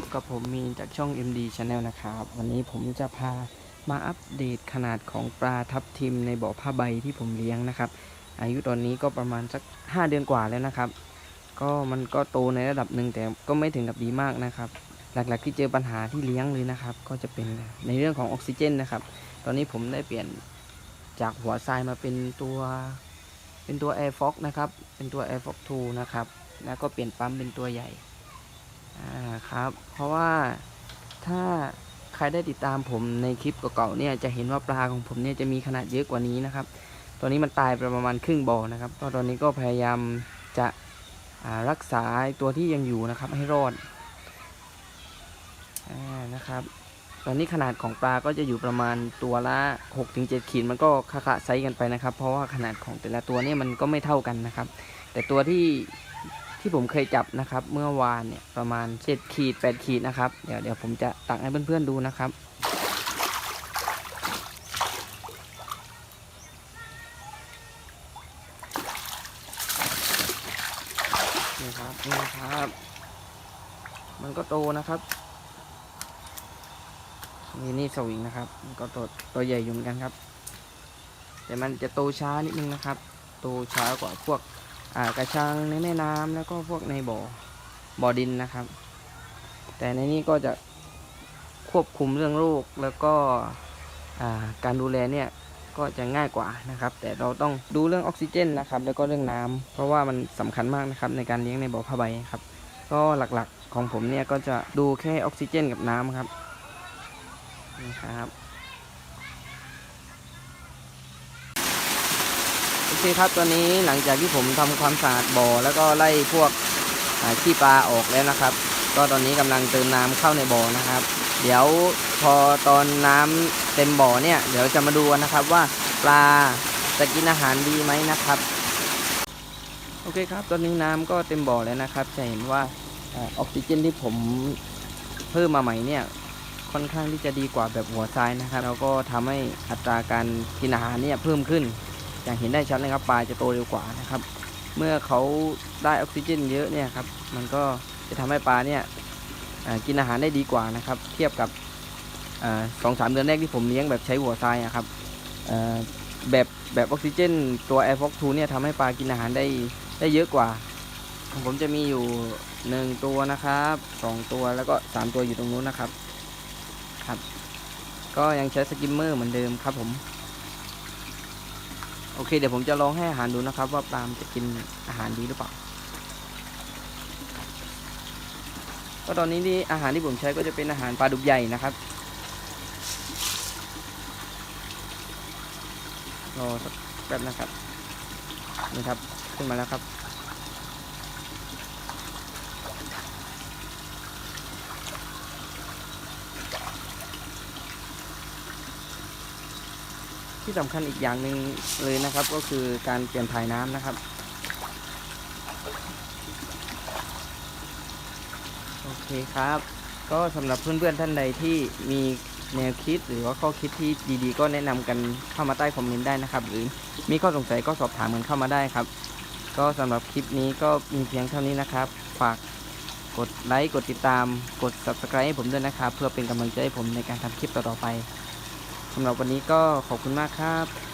บกับผมมีจากช่อง MD Channel นะครับ วันนี้ผมจะพามาอัปเดตขนาดของปลาทับทิมในบ่อผ้าใบที่ผมเลี้ยงนะครับ อายุตอนนี้ก็ประมาณสัก 5 เดือนกว่าแล้วนะครับ ก็มันก็โตในระดับหนึ่งแต่ก็ไม่ถึงกับดีมากนะครับ หลักๆที่เจอปัญหาที่เลี้ยงเลยนะครับ ก็จะเป็นในเรื่องของออกซิเจนนะครับ ตอนนี้ผมได้เปลี่ยนจากหัวทรายมาเป็นตัวเป็นตัว Air Fox นะครับ เป็นตัว Air Fox 2 นะครับ แล้วก็เปลี่ยนปั๊มเป็นตัวใหญ่ อ่าครับ เพราะว่าถ้าใครได้ติดตามผมในคลิปเก่าๆเนี่ยจะเห็นว่าปลาของผมเนี่ยจะมีขนาดเยอะกว่านี้นะครับ ตอนนี้มันตายไปประมาณครึ่งบ่อนะครับก็ตอนนี้ก็พยายามจะรักษาตัวที่ยังอยู่นะครับให้รอดอนะครับ ตอนนี้ขนาดของปลาก็จะอยู่ประมาณตัวละ6-7ขีดมันก็คละไซส์กันไปนะครับ เพราะว่าขนาดของแต่ละตัวเนี่ยมันก็ไม่เท่ากันนะครับ แต่ตัวที่ ที่ผมเคยจับนะครับ เมื่อวานเนี่ยประมาณ7ขีด8ขีดนะครับ เดี๋ยวเดี๋ยวผมจะตักให้เพื่อนๆดูนะครับนี่ครับนี่ครับ มันก็โตนะครับนี่นี่สวิงนะครับ มันก็โตตัวใหญ่อยู่เหมือนกันครับ แต่มันจะโตช้านิดนึงนะครับ โตช้ากว่าพวก กระชังในแม่น้ำแล้วก็พวกในบ่อบ่อดินนะครับ แต่ในนี้ก็จะควบคุมเรื่องโรคแล้วก็การดูแลเนี่ยก็จะง่ายกว่านะครับ แต่เราต้องดูเรื่องออกซิเจนนะครับ แล้วก็เรื่องน้ำเพราะว่ามันสำคัญมากนะครับในการเลี้ยงในบ่อผ้าใบครับ ก็หลักๆของผมเนี่ยก็จะดูแค่ออกซิเจนกับน้ำครับนี่ครับ โอเคครับตอนนี้หลังจากที่ผมทำความสะอาดบ่อ แล้วก็ไล่พวกขี้ปลาออกแล้วนะครับ ก็ตอนนี้กำลังเติมน้ำเข้าในบ่อนะครับ เดี๋ยวพอตอนน้ำเต็มบ่อเนี่ยเดี๋ยวจะมาดูนะครับว่าปลาจะกินอาหารดีไหมนะครับโอเคครับ ตอนนี้น้ำก็เต็มบ่อแล้วนะครับจะเห็นว่าออกซิเจนที่ผมเพิ่มมาใหม่เนี่ยค่อนข้างที่จะดีกว่าแบบหัวทรายนะครับ แล้วก็ทำให้อัตราการกินอาหารเนี่ยเพิ่มขึ้น อย่างเห็นได้ชัดเลยครับปลาจะโตเร็วกว่านะครับ เมื่อเขาได้ออกซิเจนเยอะเนี่ยครับมันก็จะทำให้ปลาเนี่ยกินอาหารได้ดีกว่านะครับ เทียบกับสองสามเดือนแรกที่ผมเลี้ยงแบบใช้หัวทรายอะครับแบบแบบออกซิเจนตัว Air Fox 2เนี่ยทำให้ปลากินอาหารได้ได้เยอะกว่าของผมจะมีอยู่หนึ่งตัวนะครับสองตัวแล้วก็สามตัวอยู่ตรงนู้นนะครับครับ ก็ยังใช้สกิมเมอร์เหมือนเดิมครับผม โอเค เดี๋ยวผมจะลองให้อาหารดูนะครับ ว่าปลามจะกินอาหารดีหรือเปล่าก็ตอนนี้นี่อาหารที่ผมใช้ก็จะเป็นอาหารปลาดุกใหญ่นะครับรอสักแป๊บนะครับนี่ครับขึ้นมาแล้วครับ ที่สำคัญอีกอย่างหนึ่งเลยนะครับ ก็คือการเปลี่ยนถ่ายน้ำนะครับ โอเคครับ ก็สำหรับเพื่อนๆท่านใดที่มีแนวคิดหรือว่าข้อคิดที่ดีๆ ก็แนะนำกันเข้ามาใต้คอมเมนต์ได้นะครับ หรือมีข้อสงสัยก็สอบถามกันเข้ามาได้ครับ ก็สำหรับคลิปนี้ก็มีเพียงเท่านี้นะครับ ฝากกดไลค์กดติดตามกด subscribe ให้ผมด้วยนะครับ เพื่อเป็นกำลังใจให้ผมในการทำคลิปต่อๆไป สำหรับวันนี้ก็ขอบคุณมากครับ